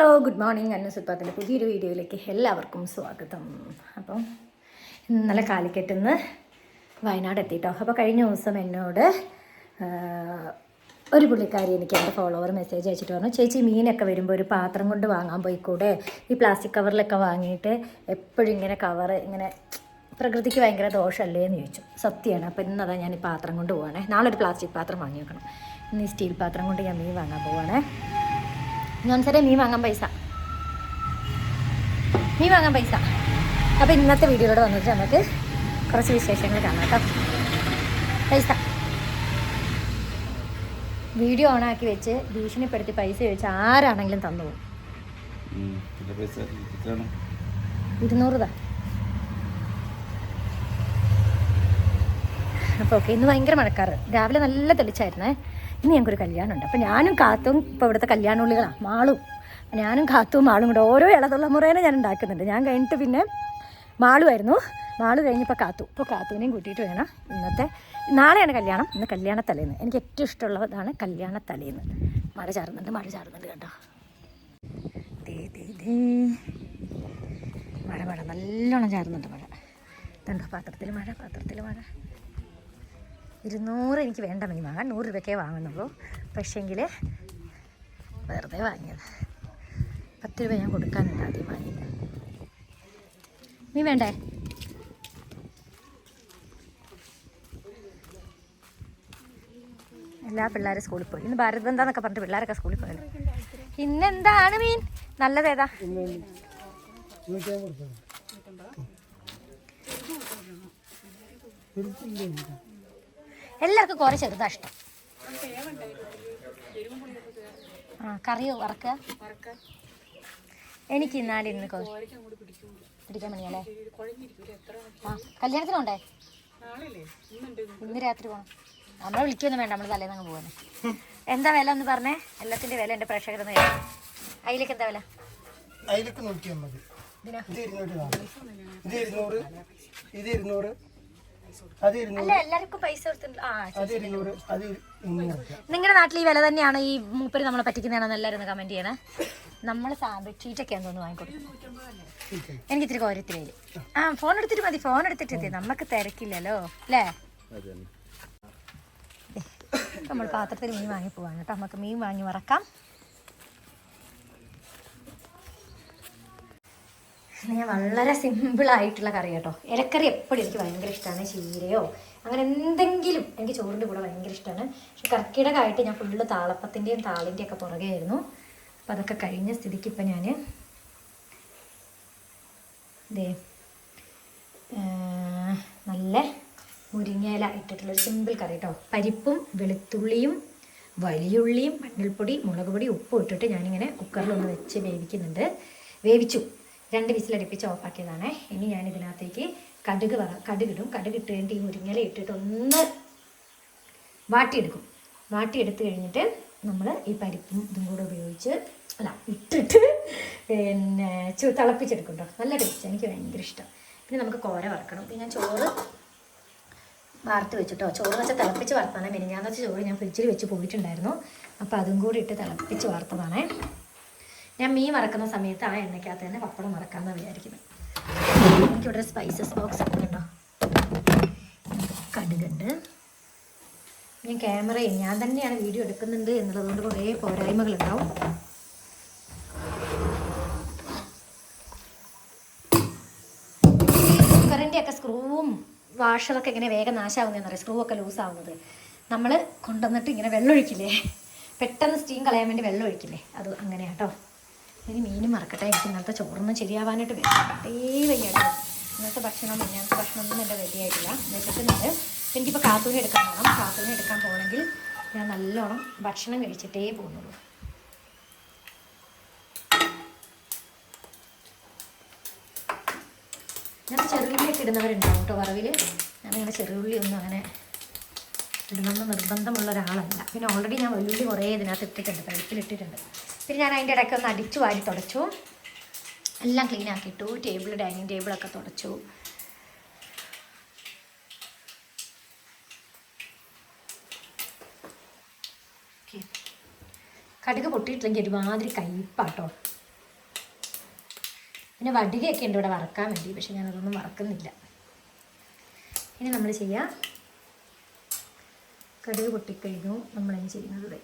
Hello good morning. അന്നു സുൽപ്പാത്തിന്റെ പുതിയൊരു വീഡിയോയിലേക്ക് എല്ലാവർക്കും സ്വാഗതം. അപ്പം ഇന്നലെ കാലിക്കറ്റിൽ നിന്ന് വയനാട് എത്തിയിട്ടോ അപ്പോൾ കഴിഞ്ഞ ദിവസം എന്നോട് ഒരു പുള്ളിക്കാരി എനിക്ക് എന്റെ ഫോളോവർ മെസ്സേജ് അയച്ചിട്ട് പറഞ്ഞു ചേച്ചി മീനൊക്കെ വരുമ്പോൾ ഒരു പാത്രം കൊണ്ട് വാങ്ങാൻ പോയിക്കൂടെ? ഈ പ്ലാസ്റ്റിക് കവറിലൊക്കെ വാങ്ങിയിട്ട് എപ്പോഴും ഇങ്ങനെ കവർ ഇങ്ങനെ പ്രകൃതിക്ക് ഭയങ്കര ദോഷമല്ലേ? എന്ന് ചോദിച്ചു. സത്യമാണ്. അപ്പോൾ ഇന്നതാ ഞാൻ ഈ പാത്രം കൊണ്ട് പോകണേ നാളെ ഒരു പ്ലാസ്റ്റിക് പാത്രം വാങ്ങി വെക്കണം ഇന്ന് ഈ സ്റ്റീൽ പാത്രം കൊണ്ട് ഞാൻ മീൻ വാങ്ങാൻ പോവാണേ. ഞാൻ സാറേ മീൻ വാങ്ങാൻ പൈസ. മീൻ വാങ്ങാൻ പൈസ. അപ്പോൾ ഇന്നത്തെ വീഡിയോയിലൂടെ വന്നിട്ട് നമുക്ക് കുറച്ച് വിശേഷങ്ങൾ കാണാം കേട്ടോ. പൈസ. വീഡിയോ ഓണാക്കി വെച്ച് ഭീഷണിപ്പെടുത്തി പൈസ ചോദിച്ച ആരാണെങ്കിലും തന്നു പോകും? ഇരുന്നൂറ് താ. അപ്പോൾ ഓക്കെ ഇന്ന് ഭയങ്കര മഴക്കാറ്. രാവിലെ നല്ല തെളിച്ചായിരുന്നേ. ഇന്ന് ഞങ്ങൾക്കൊരു കല്യാണമുണ്ട്. അപ്പം അപ്പോൾ ഞാനും കാത്തും ഇപ്പോൾ ഇവിടുത്തെ കല്യാണുള്ളികളാണ് മാളും. ഞാനും കാത്തും മാളും കൂടെ ഓരോ ഇളതുള്ള മുറേനെ ഞാൻ ഉണ്ടാക്കുന്നുണ്ട്. ഞാൻ കഴിഞ്ഞിട്ട് പിന്നെ മാളുമായിരുന്നു മാൾ കഴിഞ്ഞപ്പോൾ കാത്തു. ഇപ്പോൾ കാത്തുവിനെയും കൂട്ടിയിട്ട് വേണം ഇന്നത്തെ നാളെയാണ് കല്യാണം. ഇന്ന് കല്യാണ കല്യാണത്തലേന്ന്. എനിക്ക് ഏറ്റവും ഇഷ്ടമുള്ളതാണ് കല്യാണ കല്യാണത്തലേന്ന്. മഴ ചാറുന്നുണ്ട് മഴ ചാറുന്നുണ്ട് കേട്ടോ. മഴ മഴ. നല്ലോണം ചാറുന്നുണ്ട് മഴ. എന്താ പാത്രത്തിൽ മഴ പാത്രത്തിൽ മഴ. ഇരുന്നൂറ് എനിക്ക് വേണ്ട മീൻ വാങ്ങാൻ നൂറ് രൂപയ്ക്കേ വാങ്ങുന്നുള്ളൂ. പക്ഷേങ്കിൽ വെറുതെ വാങ്ങിയത്. പത്ത് രൂപ ഞാൻ കൊടുക്കാനുണ്ട് ആദ്യം വാങ്ങിയത്. മീൻ വേണ്ടേ? എല്ലാ പിള്ളേരും സ്കൂളിൽ പോയി. ഇന്ന് ഭാരത് എന്താന്നൊക്കെ പറഞ്ഞിട്ട് പിള്ളേരൊക്കെ സ്കൂളിൽ പോയല്ലോ. ഇന്നെന്താണ് മീൻ? നല്ലതേതാ? എല്ലാവർക്കും കുറെ ചെറുതാ ഇഷ്ടം. ആ കറിയോ വറക്കുക എനിക്ക് ഇന്നാലിരുന്ന് പിടിക്കാൻ മണിയല്ലേ ആ കല്യാണത്തിനുണ്ടേ ഇന്ന് രാത്രി പോകണം നമ്മളെ വിളിക്കൊന്നും വേണ്ട നമ്മൾ തലേന്ന് അങ്ങ് പോകുന്നത് എന്താ വില ഒന്ന് പറഞ്ഞേ? എല്ലാത്തിന്റെ വില എന്റെ പ്രേക്ഷകരൊന്ന് കേൾക്കാം അതിലേക്ക് എന്താ വില? ഇത് ഇരുന്നൂറ്. ഇത് ഇരുന്നൂറ്. അത് ഇരുന്നൂറ്. അത് നിങ്ങളുടെ നാട്ടിൽ ഈ വില തന്നെയാണ് ഈ മൂപ്പര് നമ്മളെ പറ്റിക്കുന്നതാണെന്ന് എല്ലാവരും കമന്റ് ചെയ്യണേ. നമ്മൾ ബെഡ്ഷീറ്റൊക്കെ എന്തോന്ന് വാങ്ങിക്കൊടുക്കും? എനിക്ക് ഇത്തിരി വരും ആ. ഫോൺ എടുത്തിട്ട് മതി ഫോൺ എടുത്തിട്ട് എത്തി നമുക്ക് തിരക്കില്ലല്ലോ അല്ലേ? നമ്മൾ പാത്രത്തിൽ മീൻ വാങ്ങി പോവാണ് കേട്ടോ. നമുക്ക് മീൻ വാങ്ങി വറക്കാം. ഞാൻ വളരെ സിമ്പിൾ ആയിട്ടുള്ള കറി കേട്ടോ. ഇലക്കറി എപ്പോഴും എനിക്ക് ഭയങ്കര ഇഷ്ടമാണ് ചീരയോ അങ്ങനെ എന്തെങ്കിലും എനിക്ക് ചോറിന്റെ കൂടെ ഭയങ്കര ഇഷ്ടമാണ് പക്ഷെ കർക്കിടകമായിട്ട് ഞാൻ ഫുള്ള് താളപ്പത്തിന്റെയും താളിന്റെയും ഒക്കെ പുറകെ ആയിരുന്നു. അപ്പോൾ അതൊക്കെ കഴിഞ്ഞ സ്ഥിതിക്ക് ഇപ്പം ഞാൻ ദേ നല്ല മുരിങ്ങയില ഇട്ടിട്ടുള്ളൊരു സിമ്പിൾ കറി കേട്ടോ. പരിപ്പും വെളുത്തുള്ളിയും വലിയുള്ളിയും മഞ്ഞൾപ്പൊടി മുളക് പൊടി ഉപ്പും ഇട്ടിട്ട് ഞാനിങ്ങനെ കുക്കറിലൊന്ന് വെച്ച് വേവിക്കുന്നുണ്ട്. വേവിച്ചു. രണ്ട് വിസിലടുപ്പിച്ച് ഓഫാക്കിയതാണേ. ഇനി ഞാൻ ഇതിനകത്തേക്ക് കടുക് വറ കടുകിടും. കടുകിട്ട് കഴിഞ്ഞിട്ട് ഈ മുരിങ്ങല ഇട്ടിട്ട് ഒന്ന് വാട്ടിയെടുക്കും. വാട്ടിയെടുത്ത് കഴിഞ്ഞിട്ട് നമ്മൾ ഈ പരിപ്പും ഇതും കൂടെ ഉപയോഗിച്ച് അല്ല ഇട്ടിട്ട് പിന്നെ ചു തിളപ്പിച്ചെടുക്കും കേട്ടോ നല്ല ടേസ്റ്റ് എനിക്ക് ഭയങ്കര ഇഷ്ടം. പിന്നെ നമുക്ക് കോര വറക്കണം. പിന്നെ ഞാൻ ചോറ് വാർത്ത് വെച്ചിട്ടോ. ചോറ് വെച്ചാൽ തിളപ്പിച്ച് വറുത്താണ് മിനിഞ്ഞാന്ന് വെച്ച ചോറ് ഞാൻ ഫ്രിഡ്ജിൽ വെച്ച് പോയിട്ടുണ്ടായിരുന്നു. അപ്പോൾ അതും കൂടി ഇട്ട് തിളപ്പിച്ച് വറുത്തതാണേ. ഞാൻ മീൻ വറക്കുന്ന സമയത്ത് ആ എണ്ണയ്ക്കകത്ത് തന്നെ പപ്പടം വറക്കാമെന്നാണ് വിചാരിക്കുന്നത് എനിക്കിവിടെ സ്പൈസസ് ബോക്സ് ഒക്കെ ഉണ്ടോ? കടുകുണ്ട്. ഞാൻ ക്യാമറയും ഞാൻ തന്നെയാണ് വീഡിയോ എടുക്കുന്നുണ്ട് എന്നുള്ളതുകൊണ്ട് കുറേ പോരായ്മകളുണ്ടാവും. കുക്കറിന്റെയൊക്കെ സ്ക്രൂവും വാഷറൊക്കെ ഇങ്ങനെ വേഗം നാശാവുന്നതെന്ന് പറയും സ്ക്രൂ ഒക്കെ ലൂസ് ആവുന്നത്. നമ്മൾ കൊണ്ടുവന്നിട്ട് ഇങ്ങനെ വെള്ളമൊഴിക്കില്ലേ? പെട്ടെന്ന് സ്റ്റീം കളയാൻ വേണ്ടി വെള്ളം ഒഴിക്കില്ലേ അത് അങ്ങനെ കേട്ടോ ഇനി മീനും മറക്കട്ടെ. എനിക്ക് ഇന്നത്തെ ചോറൊന്നും ശരിയാവാനായിട്ട് വേണ്ടേ വയ്യാട്ടോ ഇന്നത്തെ ഭക്ഷണം ഇന്നത്തെ ഭക്ഷണമൊന്നും എന്റെ റെഡിയായിട്ടില്ല വിശക്കുന്നുണ്ട് എനിക്കിപ്പോൾ കാത്തൂണി എടുക്കാൻ പോകണം കാത്തൂനെ എടുക്കാൻ പോകണമെങ്കിൽ ഞാൻ നല്ലോണം ഭക്ഷണം കഴിച്ചിട്ടേ പോകുന്നുള്ളൂ. ഞാൻ ചെറുള്ളിയൊക്കെ ഇടുന്നവരുണ്ടാവും കേട്ടോ വറവിൽ ഞാനിങ്ങനെ ചെറുള്ളി ഒന്നും അങ്ങനെ ഇടണമെന്ന് നിർബന്ധമുള്ള ഒരാളല്ല. പിന്നെ ഓൾറെഡി ഞാൻ വെല്ലുള്ളി കുറേ ഇതിനകത്ത് ഇട്ടിട്ടുണ്ട് പരിപ്പിലിട്ടിട്ടുണ്ട്. പിന്നെ ഞാൻ അതിന്റെ ഇടയ്ക്ക് ഒന്ന് അടിച്ചു വാരി തുടച്ചു. എല്ലാം ക്ലീൻ ആക്കിയിട്ടു ടേബിൾ ഡൈനിങ് ടേബിളൊക്കെ തുടച്ചു. കടുക് പൊട്ടിയിട്ടില്ലെങ്കിൽ ഒരുമാതിരി കയ്പാട്ടോ പിന്നെ വടികയൊക്കെ ഉണ്ട് ഇവിടെ വറക്കാൻ വേണ്ടി പക്ഷെ ഞാനതൊന്നും വറക്കുന്നില്ല. ഇനി നമ്മൾ ചെയ്യാം. കടുക് പൊട്ടിക്കഴിഞ്ഞു നമ്മളതിന് ചെയ്യുന്നത്.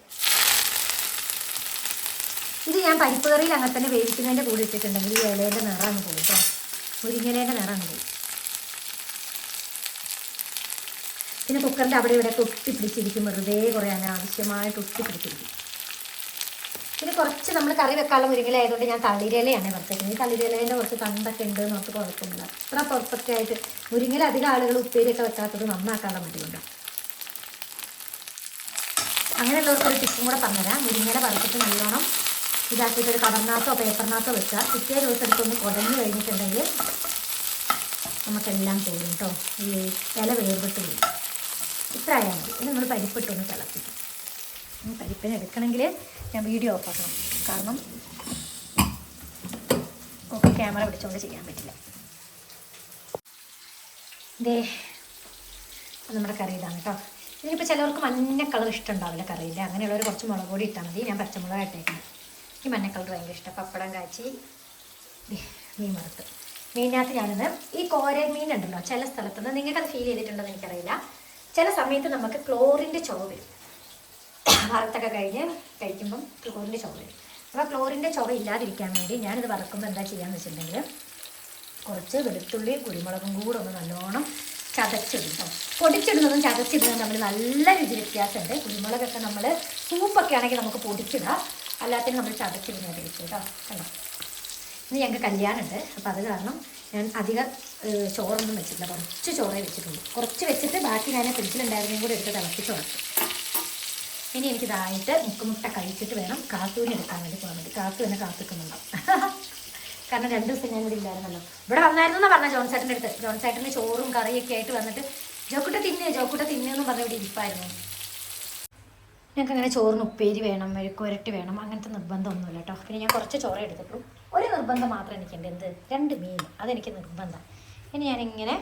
ഇത് ഞാൻ പരിപ്പ് കറിയിൽ അങ്ങനെ തന്നെ വേവിക്കുന്നതിന്റെ കൂടെ ഇട്ടിട്ടുണ്ടെങ്കിൽ ഈ ഇലേന്റെ നിറമാണ് പോകും കേട്ടോ മുരിങ്ങലേന്റെ നിറമാണ് പോയി പിന്നെ കുക്കറിന്റെ അവിടെ ഇവിടെ ഒട്ടി പിടിച്ചിരിക്കും. വെറുതെ കുറേ അനാവശ്യമായിട്ട് ഒട്ടി പിടിച്ചിരിക്കും. പിന്നെ കുറച്ച് നമ്മൾ കറി വെക്കാനുള്ള മുരിങ്ങല ആയതുകൊണ്ട് ഞാൻ തളിരിലയാണ് വറുത്തേക്കുന്നത് ഈ തളിരിലേന്റെ കുറച്ച് തണ്ടൊക്കെ ഉണ്ട് എന്ന് ഓർത്ത് കുഴപ്പമില്ല. അത്ര പെർഫെക്റ്റ് ആയിട്ട് മുരിങ്ങല അധികം ആളുകൾ ഉപ്പേരിയൊക്കെ വെക്കാത്തത് നന്നാക്കാനുള്ള മടിയുണ്ട് അങ്ങനെയുള്ളവർക്ക് ഒരു ടിപ്പും കൂടെ പറഞ്ഞുതരാം. മുരിങ്ങയുടെ വറുത്തിട്ട് നല്ലോണം ഇതാക്കിയിട്ട് ഒരു കടറിനകത്തോ പേപ്പറിനകത്തോ വെച്ചാൽ പിറ്റേ ദിവസം എടുത്തൊന്ന് കുടഞ്ഞു കഴിഞ്ഞിട്ടുണ്ടെങ്കിൽ നമുക്കെല്ലാം പോകും കേട്ടോ. ഈ ഇല വേർപെട്ട് പോയി ഇത്ര ആയാൽ മതി. ഇനി നമ്മൾ പരിപ്പിട്ടൊന്ന് തിളപ്പിക്കും. പരിപ്പിന് എടുക്കണമെങ്കിൽ ഞാൻ വീഡിയോ ഓഫാക്കണം കാരണം ഒക്കെ ക്യാമറ പിടിച്ചുകൊണ്ട് ചെയ്യാൻ പറ്റില്ല. ദേ നമ്മുടെ കറി ഇതാണ് കേട്ടോ. ഇതിനിപ്പോൾ ചിലവർക്ക് മഞ്ഞ കളർ ഇഷ്ടമുണ്ടാവില്ല കറിയില്ല അങ്ങനെയുള്ളവർ കുറച്ച് മുളക് പൊടി ഇട്ടാൽ മതി. ഞാൻ പച്ചമുളക് ഇട്ടേക്കണം ഈ മഞ്ഞ കളർ ഭയങ്കര ഇഷ്ടം. പപ്പടം കാച്ചി മീൻ വറുത്ത്. മീനിനകത്ത് ഞാനിന്ന് ഈ കോര മീൻ ഉണ്ടല്ലോ ചില സ്ഥലത്തുനിന്ന് നിങ്ങൾക്കത് ഫീൽ ചെയ്തിട്ടുണ്ടോ എന്ന് എനിക്കറിയില്ല. ചില സമയത്ത് നമുക്ക് ക്ലോറിന്റെ ചുവ വരും. വറുത്തൊക്കെ കഴിഞ്ഞ് കഴിക്കുമ്പം ക്ലോറിന്റെ ചുവ വരും. അപ്പോൾ ക്ലോറിന്റെ ചുവ ഇല്ലാതിരിക്കാൻ വേണ്ടി ഞാനിത് വറക്കുമ്പോൾ എന്താ ചെയ്യാന്ന് വെച്ചിട്ടുണ്ടെങ്കിൽ കുറച്ച് വെളുത്തുള്ളി കുരുമുളകും കൂടെ ഒന്ന് നല്ലോണം ചതച്ചിടും പൊടിച്ചിടുന്നതും ചതച്ചിടുന്നതും തമ്മിൽ നല്ല രുചി വ്യത്യാസമുണ്ട്. കുരുമുളകൊക്കെ നമ്മൾ സൂപ്പൊക്കെ ആണെങ്കിൽ നമുക്ക് പൊടിച്ചിടാം. അല്ലാത്തതിന് നമ്മൾ ചതച്ചിടുന്ന ടേസ്റ്റ് കേട്ടോ. കണ്ടോ? ഇന്ന് ഞങ്ങൾക്ക് കല്യാണമുണ്ട്. അപ്പോൾ അത് കാരണം ഞാൻ അധികം ചോറൊന്നും വെച്ചിട്ടില്ല. കുറച്ച് ചോറേ വെച്ചിട്ടുള്ളൂ. കുറച്ച് വെച്ചിട്ട് ബാക്കി ഞാൻ ഫ്രിഡ്ജിലുണ്ടായിരുന്നതും കൂടി എടുത്ത് തിളപ്പിച്ച് വളർത്തും ഇനി എനിക്കിതായിട്ട് മുക്കുമുട്ട കഴിച്ചിട്ട് വേണം കാത്തൂന് എടുക്കാൻ വേണ്ടി പോകാൻ വേണ്ടി. കാത്തു തന്നെ കാത്തിക്കുന്നുണ്ടോ? കാരണം രണ്ട് ദിവസം ഞാൻ ഇവിടെ ഇല്ലായിരുന്നല്ലോ. ഇവിടെ വന്നായിരുന്നു എന്നാ പറഞ്ഞ ജോൺസേട്ടന്റെ അടുത്ത്. ജോൺസേട്ടന് ചോറും കറിയൊക്കെ ആയിട്ട് വന്നിട്ട് ജോക്കുട്ട തിന്നേ ജോക്കുട്ട തിന്നെന്ന് പറഞ്ഞ് ഇവിടെ ഇരിപ്പായിരുന്നു. ഞങ്ങൾക്ക് അങ്ങനെ ചോറിന് ഉപ്പേരി വേണം മെഴുക്കുരട്ടി വേണം അങ്ങനത്തെ നിർബന്ധമൊന്നുമില്ല കേട്ടോ പിന്നെ ഞാൻ കുറച്ച് ചോറേ എടുത്തിട്ടുള്ളൂ. ഒരു നിർബന്ധം മാത്രം എനിക്കുണ്ട്. എന്ത്? രണ്ട് മീൻ. അതെനിക്ക് നിർബന്ധം. ഇനി ഞാനിങ്ങനെ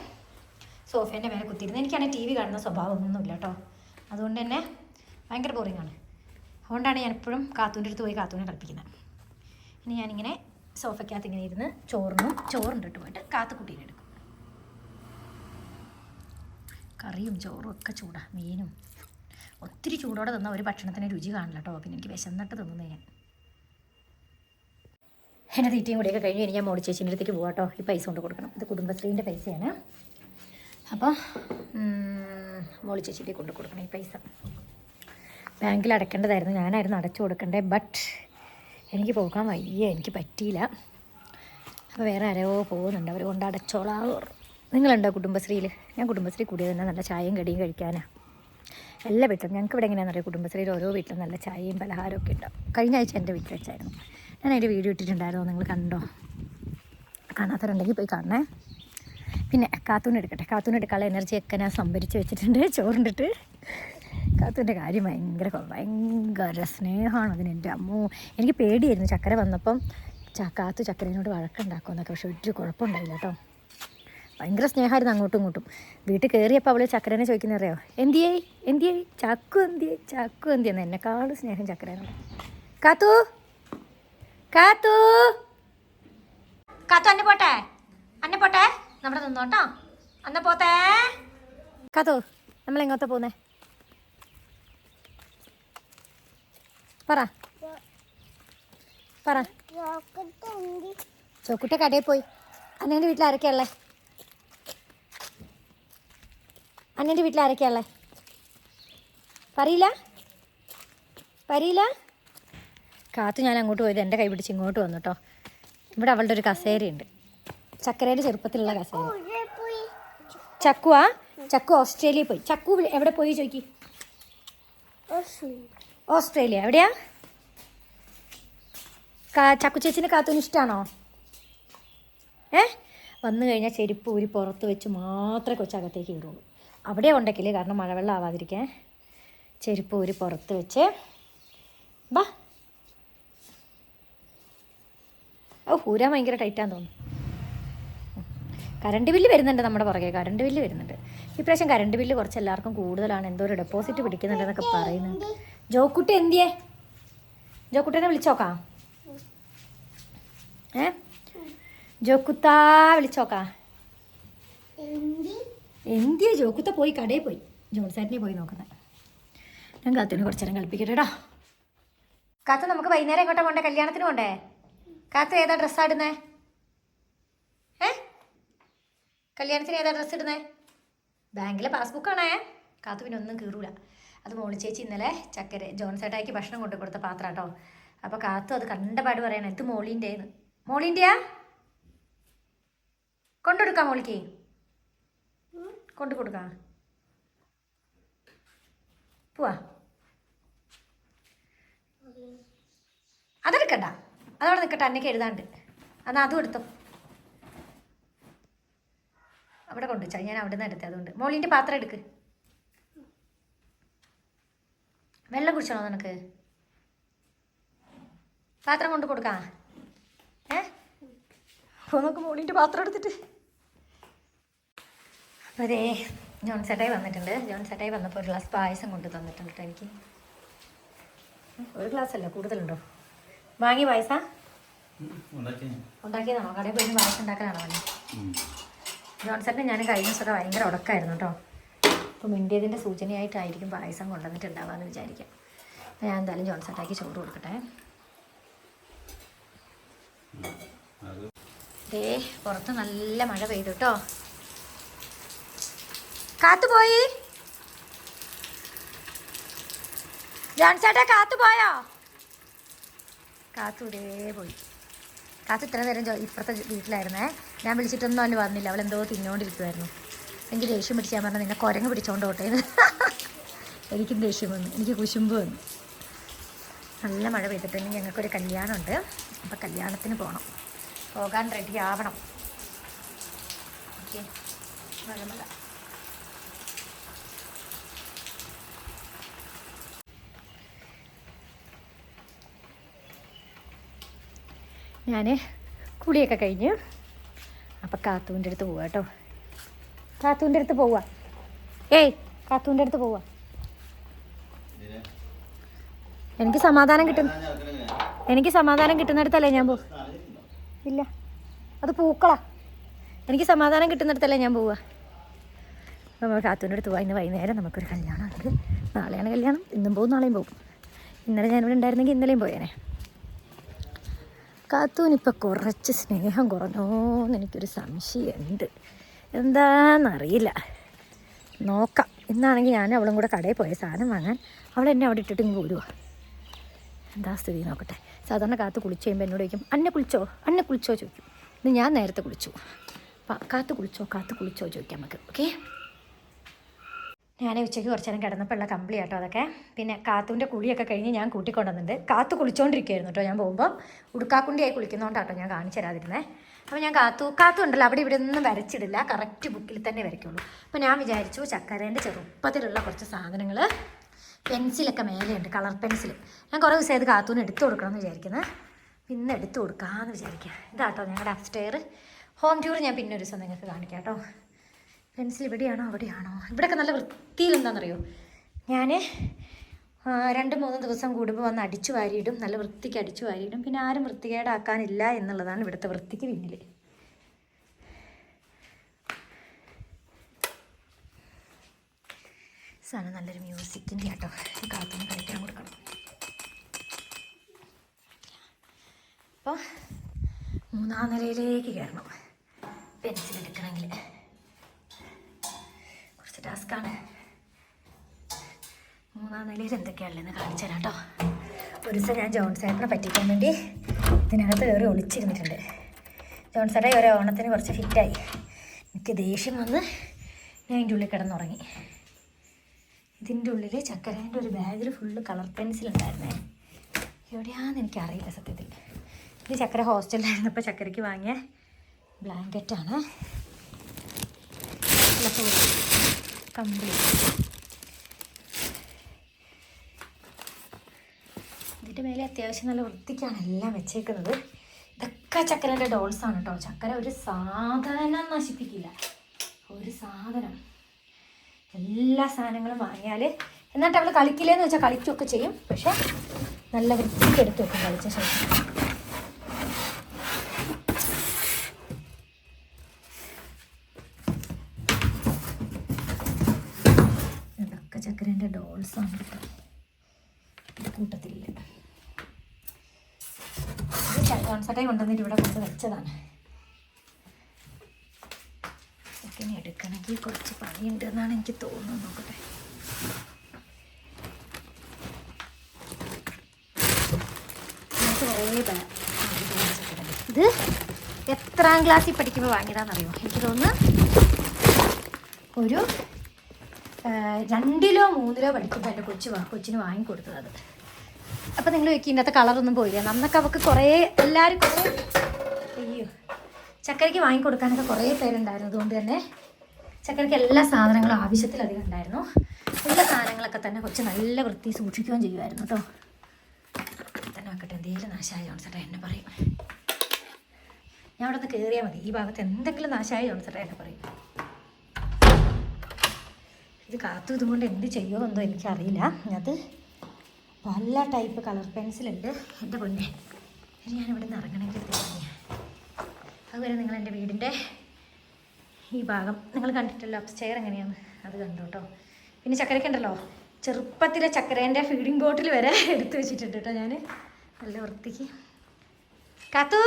സോഫേന്റെ മേലെ കുത്തിയിരുന്ന്. എനിക്കാണെങ്കിൽ ടി വി കാണുന്ന സ്വഭാവമൊന്നുമില്ല കേട്ടോ അതുകൊണ്ട് തന്നെ ഭയങ്കര ബോറിംഗ് ആണ്. അതുകൊണ്ടാണ് ഞാൻ എപ്പോഴും കാത്തൂന്റെ അടുത്ത് പോയി കാത്തൂനെ കളിപ്പിക്കുന്നത്. ഇനി ഞാനിങ്ങനെ സോഫയ്ക്കകത്ത് ഇങ്ങനെ ഇരുന്ന് ചോറിനും ചോറുണ്ട് ഇട്ട് പോയിട്ട് കാത്തുക്കുട്ടീനെ എടുക്കും. കറിയും ചോറും ഒക്കെ ചൂടാ. മീനും. ഒത്തിരി ചൂടോടെ തന്ന ഒരു ഭക്ഷണത്തിന് രുചി കാണില്ല കേട്ടോ. പിന്നെ എനിക്ക് വിശന്നിട്ട് തിന്നുന്നത് ഞാൻ. എന്റെ തീറ്റയും കൂടെയൊക്കെ കഴിഞ്ഞ് ഇനി ഞാൻ മോളി ചേച്ചീന്റെ അടുത്തേക്ക് പോകാം കേട്ടോ. ഈ പൈസ കൊണ്ട് കൊടുക്കണം. ഇത് കുടുംബശ്രീന്റെ പൈസയാണ്. അപ്പോൾ മോളി ചേച്ചിന്റെ കൊണ്ട് കൊടുക്കണം ഈ പൈസ. ബാങ്കിൽ അടയ്ക്കേണ്ടതായിരുന്നു. ഞാനായിരുന്നു അടച്ചു കൊടുക്കണ്ടേ. ബട്ട് എനിക്ക് പോകാൻ വയ്യ. എനിക്ക് പറ്റിയില്ല. അപ്പോൾ വേറെ ആരോ പോകുന്നുണ്ട്. അവർ കൊണ്ട് അടച്ചോളാം. നിങ്ങളുണ്ടോ കുടുംബശ്രീയിൽ? ഞാൻ കുടുംബശ്രീ കൂടിയത് തന്നെ നല്ല ചായയും കടിയും കഴിക്കാനാണ് എല്ലാ വീട്ടിലും ഞങ്ങൾക്ക് ഇവിടെ എങ്ങനെയാണെന്ന് അറിയാം കുടുംബശ്രീയിൽ ഓരോ വീട്ടിലും നല്ല ചായയും പലഹാരവും ഒക്കെ ഉണ്ടാവും കഴിഞ്ഞ ആഴ്ച എന്റെ വീട്ടിൽ വെച്ചായിരുന്നു. ഞാൻ അതിന്റെ വീഡിയോ ഇട്ടിട്ടുണ്ടായിരുന്നു. നിങ്ങൾ കണ്ടോ? കാണാത്തവരുണ്ടെങ്കിൽ പോയി കാണണേ. പിന്നെ കാത്തൂൺ എടുക്കട്ടെ. കാത്തൂൺ എടുക്കാനുള്ള എനർജിയൊക്കെ ഞാൻ സംഭരിച്ച് വെച്ചിട്ടുണ്ട്. ചോറിണ്ടിട്ട്. കാത്തൂന്റെ കാര്യം ഭയങ്കര ഭയങ്കര സ്നേഹമാണ് അതിന് എന്റെ അമ്മോ. എനിക്ക് പേടിയായിരുന്നു. ചക്കര വന്നപ്പം കാത്തു ചക്കരേനോട് വഴക്കുണ്ടാക്കുമെന്നൊക്കെ. പക്ഷെ ഒരു കുഴപ്പമുണ്ടായില്ല കേട്ടോ. ഭയങ്കര സ്നേഹമായിരുന്നു അങ്ങോട്ടും ഇങ്ങോട്ടും. വീട്ടിൽ കയറിയപ്പോൾ അവൾ ചക്കരനെ ചോദിക്കുന്ന അറിയോ? എന്തിയായി എന്തിയേ? ചക്കു എന്തിയായി ചക്കു എന്തിയെന്ന് എന്നെക്കാളും സ്നേഹം ചക്കരേനോട് കാത്തു? കാത്തു? കാത്തു അന്നെ പോട്ടെ. അന്നെ പോട്ടെ. നമ്മുടെ നിന്നോട്ടോ. അന്ന പോത്തേ. കാത്തു നമ്മൾ എങ്ങോട്ടാ പോന്നേ? പറ. പറ. ചോക്കുട്ട കടയിൽ പോയി. അന്നേന്റെ വീട്ടിൽ ആരൊക്കെയാ ഉള്ളേ? അന്നേന്റെ വീട്ടിൽ ആരൊക്കെയാളെ പറയില്ല? പറയില്ല? കാത്തു ഞാൻ അങ്ങോട്ട് പോയത് എന്റെ കൈ പിടിച്ച് ഇങ്ങോട്ട് വന്നു കേട്ടോ ഇവിടെ അവളുടെ ഒരു കസേരയുണ്ട് ചക്കരയുടെ ചെറുപ്പത്തിലുള്ള കസേര. ചക്കുവാ ചക്കു ഓസ്ട്രേലിയ പോയി. ചക്കു എവിടെ പോയി ചോദിക്കി? ഓസ്ട്രേലിയ. എവിടെയാ? കാ- ചക്കു ചേച്ചിനെ കാത്തുവിന് ഇഷ്ടമാണോ ഏ? വന്നു കഴിഞ്ഞാൽ ചെരുപ്പ് ഊരി പുറത്ത് വെച്ച് മാത്രമേ കൊച്ചകത്തേക്ക് കയറുള്ളൂ. അവിടെ ഉണ്ടെങ്കിൽ കാരണം മഴവെള്ളം ആവാതിരിക്കാൻ. ചെരുപ്പ് ഊരി പുറത്ത് വെച്ച്. ബാ. ഓ ഊരാൻ ഭയങ്കര ടൈറ്റാന്ന് തോന്നുന്നു. കറണ്ട് ബില്ല് വരുന്നുണ്ട് നമ്മുടെ പുറകെ കറണ്ട് ബില്ല് വരുന്നുണ്ട്. ഇപ്രാവശ്യം കറണ്ട് ബില്ല് കുറച്ച് എല്ലാവർക്കും കൂടുതലാണ്. എന്തോ ഒരു ഡെപ്പോസിറ്റ് പിടിക്കുന്നുണ്ടെന്നൊക്കെ പറയുന്നുണ്ട് ജോക്കുട്ടി എന്തിയേ? ജോക്കുട്ടനെ വിളിച്ചോക്കാം? ഏ? ജോക്കുത്താ വിളിച്ചോക്കാ? എന്തിയാ ജോക്കുത്ത പോയി കടയിൽ പോയി? ജോൺസാറ്റിനെ പോയി നോക്കുന്നത്. ഞാൻ കാത്തിന് കുറച്ച് നേരം കളിപ്പിക്കട്ടെടാ. കാത്ത നമുക്ക് വൈകുന്നേരം എങ്ങോട്ടാ പോണ്ടേ? കല്യാണത്തിന് പോണ്ടേ? കാത്ത് ഏതാ ഡ്രസ്സ് ഇടുന്നേ? ഏ? കല്യാണത്തിന് ഏതാ ഡ്രസ്സ് ഇടുന്നേ? ബാങ്കിലെ പാസ്ബുക്കാണേ കാത്തു പിന്നെ ഒന്നും കീറൂല. അത് മോളി ചേച്ചി ഇന്നലെ ചക്കര ജോൺസേട്ടായിക്ക് ഭക്ഷണം കൊണ്ടു കൊടുത്ത പാത്രം കേട്ടോ അപ്പോൾ കാത്തു അത് കണ്ടപാട് പറയണേ ഇത് മോളിന്റെന്ന് മോളിന്റെയാ കൊണ്ടുകൊടുക്കാം മോളിക്ക്. കൊണ്ടു കൊടുക്കാം. പോവാ. അതെടുക്കണ്ട അതവിടെ നിൽക്കട്ടെ അന്നയ്ക്ക് എഴുതാണ്ട്. എന്നാൽ അതും എടുത്തോ. അവിടെ കൊണ്ടുവച്ചാൽ ഞാൻ അവിടെ നിന്ന് എടുത്തത് അതുകൊണ്ട്. മോളിന്റെ പാത്രം എടുക്ക്. വെള്ളം കുടിച്ചണോ നിനക്ക്? പാത്രം കൊണ്ട് കൊടുക്കാം. ഏ? നമുക്ക് മോളിന്റെ പാത്രം എടുത്തിട്ട്. അതേ ജോൺ ചേട്ടായി വന്നിട്ടുണ്ട്. ജോൺ ചേട്ടായി വന്നപ്പോൾ ഒരു ഗ്ലാസ് പായസം കൊണ്ട് തന്നിട്ടുണ്ട് കേട്ടോ എനിക്ക്. ഒരു ഗ്ലാസ് അല്ല കൂടുതലുണ്ടോ? വാങ്ങി പായസ? ഉണ്ടാക്കി ഉണ്ടാക്കിയതാണോ? കടയിൽ പോയി പായസം ഉണ്ടാക്കാനാണോ പണി ജോൺ ചേട്ടന് ഞാൻ കഴിഞ്ഞ ദിവസമൊക്കെ ഭയങ്കര ഉടക്കായിരുന്നു കേട്ടോ അപ്പോൾ മിണ്ടിയതിന്റെ സൂചനയായിട്ടായിരിക്കും പായസം കൊണ്ടുവന്നിട്ടുണ്ടാവാന്ന് വിചാരിക്കാം. അപ്പോൾ ഞാൻ എന്തായാലും ജോൺ ചേട്ടാക്കി ചോറ് കൊടുക്കട്ടെ. അത് ദേ പുറത്ത് നല്ല മഴ പെയ്തു കേട്ടോ കാത്തു ജോൺസേട്ടാ കാത്തുപോയോ? ചേട്ടാ കാത്തു പോയോ. കാത്തു ഇത്ര നേരം ഇപ്പുറത്തെ വീട്ടിലായിരുന്നേ. ഞാൻ വിളിച്ചിട്ടൊന്നും അവന് വന്നില്ല. അവൾ എന്തോ തിന്നുകൊണ്ടിരിക്കുമായിരുന്നു എനിക്ക് ദേഷ്യം പിടിച്ച് ഞാൻ പറഞ്ഞു നിന്നെ കുരങ്ങ് പിടിച്ചോണ്ട് പോട്ടെ. എനിക്കും ദേഷ്യം വന്നു. എനിക്ക് കുശുമ്പ് വന്നു. നല്ല മഴ പെയ്തിട്ടുണ്ട് ഞങ്ങൾക്കൊരു കല്യാണമുണ്ട്. അപ്പം കല്യാണത്തിന് പോകണം പോകാൻ റെഡി ആവണം. ഓക്കെ. മഴ മഴ. ഞാൻ കുളിയൊക്കെ കഴിഞ്ഞ് അപ്പം കാത്തൂന്റെ അടുത്ത് പോവാ കേട്ടോ കാത്തൂന്റെ അടുത്ത് പോവാ. ഏയ് കാത്തൂന്റെ അടുത്ത് പോവാ. എനിക്ക് സമാധാനം കിട്ടുന്ന എനിക്ക് സമാധാനം കിട്ടുന്നിടത്തല്ലേ ഞാൻ പോ ഇല്ല. അത് പൂക്കളാ. എനിക്ക് സമാധാനം കിട്ടുന്നിടത്തല്ലേ ഞാൻ പോവുക നമ്മൾ കാത്തൂന്റെ അടുത്ത് പോവാ. ഇന്ന് വൈകുന്നേരം നമുക്കൊരു കല്യാണം ആണെങ്കിൽ നാളെയാണ് കല്യാണം. ഇന്നും പോകും നാളെയും പോകും ഇന്നലെ ഞാനിവിടെ ഉണ്ടായിരുന്നെങ്കിൽ ഇന്നലെയും പോയേനെ. കാത്തൂനിപ്പോൾ കുറച്ച് സ്നേഹം കുറഞ്ഞോന്ന് എനിക്കൊരു സംശയമുണ്ട്. എന്താണെന്നറിയില്ല നോക്കാം. ഇന്നാണെങ്കിൽ ഞാൻ അവളും കൂടെ കടയിൽ പോയ സാധനം വാങ്ങാൻ. അവൾ എന്നെ അവിടെ ഇട്ടിട്ട് ഇങ്ങ് പോരുവാ. എന്താ സ്ഥിതി നോക്കട്ടെ. സാധാരണ കാത്ത് കുളിച്ച് കഴിയുമ്പോൾ എന്നോട് ചോദിക്കും അന്നെ കുളിച്ചോ? അന്നെ കുളിച്ചോ? ചോദിക്കും. ഇന്ന് ഞാൻ നേരത്തെ കുളിച്ചു. കാത്ത് കുളിച്ചോ? കാത്ത് കുളിച്ചോ? ചോദിക്കാം നമുക്ക്. ഓക്കെ ഞാൻ ഉച്ചയ്ക്ക് കുറച്ച് നേരം കിടന്നപ്പോൾ ഉള്ള കമ്പിളി കേട്ടോ അതൊക്കെ. പിന്നെ കാത്തുവിന്റെ കുളിയൊക്കെ കഴിഞ്ഞ് ഞാൻ കൂട്ടിക്കൊണ്ടുവന്നിട്ടുണ്ട്. കാത്ത് കുളിച്ചുകൊണ്ടിരിക്കുകയായിരുന്നു കേട്ടോ ഞാൻ പോകുമ്പോൾ ഉടുക്കാക്കുണ്ടിയായി കുളിക്കുന്നതുകൊണ്ടാട്ടോ ഞാൻ കാണിച്ചു തരാതിരുന്നേ. അപ്പോൾ ഞാൻ കാത്തു കാത്തു ഉണ്ടല്ലോ അവിടെ ഇവിടെ ഒന്നും വരച്ചിടില്ല. കറക്റ്റ് ബുക്കിൽ തന്നെ വരയ്ക്കുള്ളൂ. അപ്പോൾ ഞാൻ വിചാരിച്ചു ചക്കരേന്റെ ചെറുപ്പത്തിലുള്ള കുറച്ച് സാധനങ്ങൾ പെൻസിലൊക്കെ മേലെയുണ്ട് കളർ പെൻസിൽ. ഞാൻ കുറേ ദിവസം ഇത് കാത്തൂന് എടുത്തു കൊടുക്കണമെന്ന് വിചാരിക്കുന്നത് പിന്നെ എടുത്തു കൊടുക്കാമെന്ന് വിചാരിക്കുക ഇതാട്ടോ ഞങ്ങളുടെ അപ്സ്റ്റെയർ ഹോം ടൂർ ഞാൻ പിന്നെ ഒരു ദിവസം നിങ്ങൾക്ക് കാണിക്കാം കേട്ടോ. പെൻസിൽ ഇവിടെയാണോ? അവിടെയാണോ? ഇവിടെയൊക്കെ നല്ല വൃത്തിയിൽ എന്താണെന്നറിയോ? ഞാൻ രണ്ട് മൂന്ന് ദിവസം കൂടുമ്പോൾ വന്ന് അടിച്ചു വാരിയിടും നല്ല വൃത്തിക്ക് അടിച്ചു വാരിയിടും. പിന്നെ ആരും വൃത്തികേടാക്കാനില്ല എന്നുള്ളതാണ് ഇവിടുത്തെ വൃത്തിക്ക് പിന്നിൽ സാധനം നല്ലൊരു മ്യൂസിക്കിന്റെ കേട്ടോ കാത്തുനിന്ന് കളിക്കാൻ കൊടുക്കണം. അപ്പോൾ മൂന്നാം നിലയിലേക്ക് കയറണം. പെൻസിൽ എടുക്കണമെങ്കിൽ. ടാസ്ക്കാണ് മൂന്നാം നിലയിൽ എന്തൊക്കെയാണല്ലെന്ന് കാണിച്ചു തരാം കേട്ടോ. ഒരു ദിവസം ഞാൻ ജോൺസേട്ടനെ പറ്റിക്കാൻ വേണ്ടി ഇതിനകത്ത് കയറി ഒളിച്ചിരുന്നിട്ടുണ്ട്. ജോൺസേട്ടൻ ഒരു ഓണത്തിന് കുറച്ച് ഫിറ്റായി എനിക്ക് ദേഷ്യം വന്ന് ഞാൻ അതിന്റെ ഉള്ളിൽ കിടന്നുറങ്ങി. ഇതിന്റെ ഉള്ളിൽ ചക്കരേന്റെ ഒരു ബാഗിൽ ഫുള്ള് കളർ പെൻസിൽ ഉണ്ടായിരുന്നേ. എവിടെയാണെന്ന് എനിക്കറിയില്ല സത്യത്തിൽ. ഇത് ചക്കര ഹോസ്റ്റലിലായിരുന്നപ്പോൾ ചക്കരയ്ക്ക് വാങ്ങിയ ബ്ലാങ്കറ്റാണ് കംപ്ലീറ്റ് ഇതിന്റെ മേലെ അത്യാവശ്യം നല്ല വൃത്തിക്കാണ് എല്ലാം വെച്ചേക്കുന്നത്. ഇതൊക്കെ ചക്കരന്റെ ഡോൾസാണ് കേട്ടോ ചക്കര ഒരു സാധനം നശിപ്പിക്കില്ല. ഒരു സാധനം. എല്ലാ സാധനങ്ങളും വാങ്ങിയാൽ എന്നിട്ട് അവൾ കളിക്കില്ലെന്ന് വെച്ചാൽ കളിക്കുകയൊക്കെ ചെയ്യും. പക്ഷെ നല്ല വൃത്തിക്ക് എടുത്ത് വെക്കും കളിച്ച ശേഷം. എന്റെ ഡോൾസാണ് കേട്ടോ. ഇത് കൂട്ടത്തില്ല ഇത് കൊണ്ടുവന്നിട്ട് ഇവിടെ കൊണ്ട് വെച്ചതാണ്. ഇങ്ങനെ എടുക്കണമെങ്കിൽ കുറച്ച് പണിയുണ്ട് എന്നാണ് എനിക്ക് തോന്നുന്നത്. നോക്കട്ടെ. ഇത് എത്രാം ക്ലാസ്സിൽ പഠിക്കുമ്പോൾ വാങ്ങിയതാണെന്നറിയോ എനിക്ക് തോന്നുന്നു ഒരു രണ്ടിലോ മൂന്നിലോ പഠിക്കുമ്പോൾ എന്റെ കൊച്ചു കൊച്ചിന് വാങ്ങിക്കൊടുത്തത്. അപ്പം നിങ്ങൾ വെക്കും ഇന്നത്തെ കളറൊന്നും പോയില്ല. നന്നൊക്കെ അവൾക്ക് കുറേ എല്ലാവരും കുറേ അയ്യോ ചക്കരയ്ക്ക് വാങ്ങിക്കൊടുക്കാനൊക്കെ കുറേ പേരുണ്ടായിരുന്നു. അതുകൊണ്ട് തന്നെ ചക്കരയ്ക്ക് എല്ലാ സാധനങ്ങളും ആവശ്യത്തിലധികം ഉണ്ടായിരുന്നു. എല്ലാ സാധനങ്ങളൊക്കെ തന്നെ കുറച്ച് നല്ല വൃത്തി സൂക്ഷിക്കുകയും ചെയ്യുമായിരുന്നു കേട്ടോ. തന്നെ വെക്കട്ടെ എന്തെങ്കിലും നാശമായ ജോൺസേട്ടാ എന്നെ പറയും. ഞാൻ അവിടെ നിന്ന് കയറിയാൽ മതി. ഈ ഭാഗത്ത് എന്തെങ്കിലും നാശമായ ജോൺസേട്ടാ എന്നെ പറയും. ഇത് കാത്തു ഇതുകൊണ്ട് എന്ത് ചെയ്യുമോ എന്തോ എനിക്കറിയില്ല. അത് പല ടൈപ്പ് കളർ പെൻസിലുണ്ട് എന്റെ പൊന്നെ ഇനി ഞാൻ ഇവിടെ നിന്ന് ഇറങ്ങണമെങ്കിൽ അതുവരെ നിങ്ങൾ എന്റെ വീടിന്റെ ഈ ഭാഗം നിങ്ങൾ കണ്ടിട്ടല്ലോ. അപ്സ്റ്റെയർ എങ്ങനെയാണ് അത് കണ്ടു കേട്ടോ. പിന്നെ ചക്കരയ്ക്ക് ഉണ്ടല്ലോ. ചെറുപ്പത്തിലെ ചക്കരേന്റെ ഫീഡിങ് ബോട്ടിൽ വരെ എടുത്തു വെച്ചിട്ടുണ്ട് കേട്ടോ ഞാൻ നല്ല വൃത്തിക്ക്. കാത്തു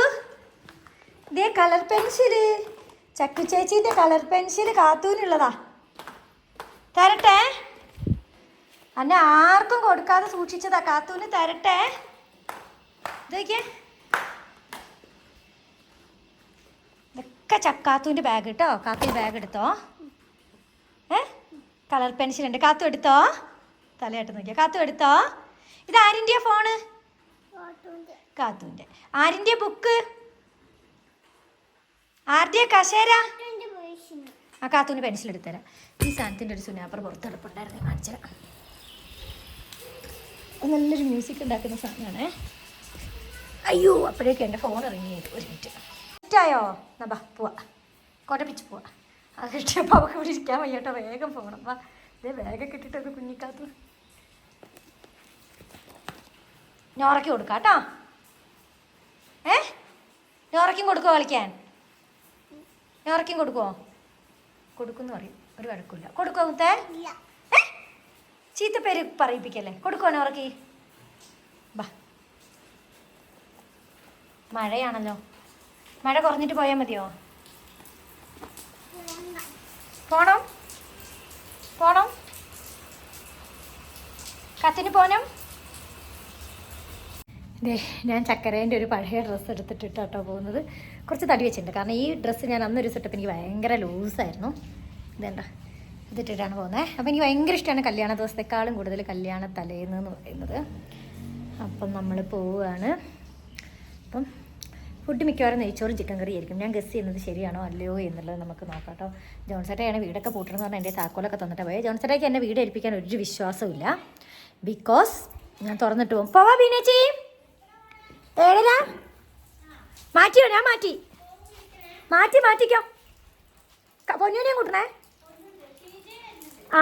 ഇതേ കളർ പെൻസിൽ ചക്കു ചേച്ചീന്റെ കളർ പെൻസിൽ കാത്തൂനുള്ളതാ തരട്ടെ? അന്നെ ആർക്കും കൊടുക്കാതെ സൂക്ഷിച്ചതാ. കാത്തൂന് തരട്ടെ? ഇതൊക്കെ. ഇതൊക്കെ ചക്കാത്തൂന്റെ ബാഗ് കേട്ടോ കാത്തു ബാഗ് എടുത്തോ? ഏ? കളർ പെൻസിൽ ഉണ്ട്. കാത്തു എടുത്തോ? തലയായിട്ട് നോക്കിയോ. കാത്തു എടുത്തോ? ഇത് ആരിന്റെയാ ഫോണ് കാത്തുവിന്റെ ആരിന്റെ ബുക്ക് ആരുടെയാ കസേര? ആ കാത്തൂന് പെൻസിൽ എടുത്തരാം ഈ സാധനത്തിന്റെ ഒരു സുനാപ്പർ പുറത്തെടുപ്പുണ്ടായിരുന്നു കാണിച്ചു തരാം. അത് നല്ലൊരു മ്യൂസിക് ഉണ്ടാക്കുന്ന സാധനമാണേ. അയ്യോ അപ്പോഴേക്കും എന്റെ ഫോൺ ഇറങ്ങിയത് ഒരു മിനിറ്റ് ഇഷ്ടമായോ എന്നാ ബാ പോവാ. കൊടപ്പിച്ച് പോവാ. അത് കിട്ടിയപ്പോൾ അവൾക്ക് ഇവിടെ ഇരിക്കാൻ വയ്യട്ടോ വേഗം പോകണം വാ ഇതേ വേഗം കിട്ടിയിട്ടൊക്കെ കുഞ്ഞിക്കാത്ത. ഞോറയ്ക്ക് കൊടുക്കാം കേട്ടോ. ഏ? ഞോറയ്ക്കും കൊടുക്കുമോ കളിക്കാൻ? ഞോറയ്ക്കും കൊടുക്കുമോ കൊടുക്കുമെന്ന് പറയും. ഒരു വഴക്കില്ല കൊടുക്കോ മുത്തേ ചീത്ത പേര് പറയിപ്പിക്കല്ലേ? കൊടുക്കുവാനോ അവർക്ക് ബാ. മഴയാണല്ലോ. മഴ കുറഞ്ഞിട്ട് പോയാൽ മതിയോ? പോണം. പോണം. കത്തിന് പോനം ദേ ഞാൻ ചക്കരേന്റെ ഒരു പഴയ ഡ്രസ്സ് എടുത്തിട്ടിട്ടാട്ടോ പോകുന്നത്. കുറച്ച് തടി വെച്ചിട്ടുണ്ട്. കാരണം ഈ ഡ്രസ്സ് ഞാൻ അന്നൊരു സെറ്റപ്പ് എനിക്ക് ഭയങ്കര ലൂസായിരുന്നു ഇതെന്താ ഇതിട്ടിട്ടാണ് പോകുന്നത് അപ്പോൾ എനിക്ക് ഭയങ്കര ഇഷ്ടമാണ് കല്യാണ ദിവസത്തെക്കാളും കൂടുതൽ കല്യാണ തലേന്ന് എന്ന് പറയുന്നത്. അപ്പം നമ്മൾ പോവുകയാണ് അപ്പം ഫുഡ് മിക്കവാറും നെയ്ച്ചോറും ചിക്കൻ കറി ആയിരിക്കും. ഞാൻ ഗസ് ചെയ്യുന്നത് ശരിയാണോ അല്ലയോ എന്നുള്ളത് നമുക്ക് നോക്കാം കേട്ടോ ജോൺസേട്ടയാണ് വീടൊക്കെ പൂട്ടണമെന്ന് പറഞ്ഞാൽ എന്റെ താക്കോലൊക്കെ തന്നിട്ട് പോയത് ജോൺസേട്ടയ്ക്ക് എന്നെ വീട് ഏൽപ്പിക്കാൻ ഒരു വിശ്വാസമില്ല ബിക്കോസ് ഞാൻ തുറന്നിട്ട് പോകും. പോവാ മാറ്റിയോ? ഞാൻ മാറ്റി. മാറ്റി മാറ്റിക്കോ. പൊന്നൂനെയും കൂട്ടണേ. ആ.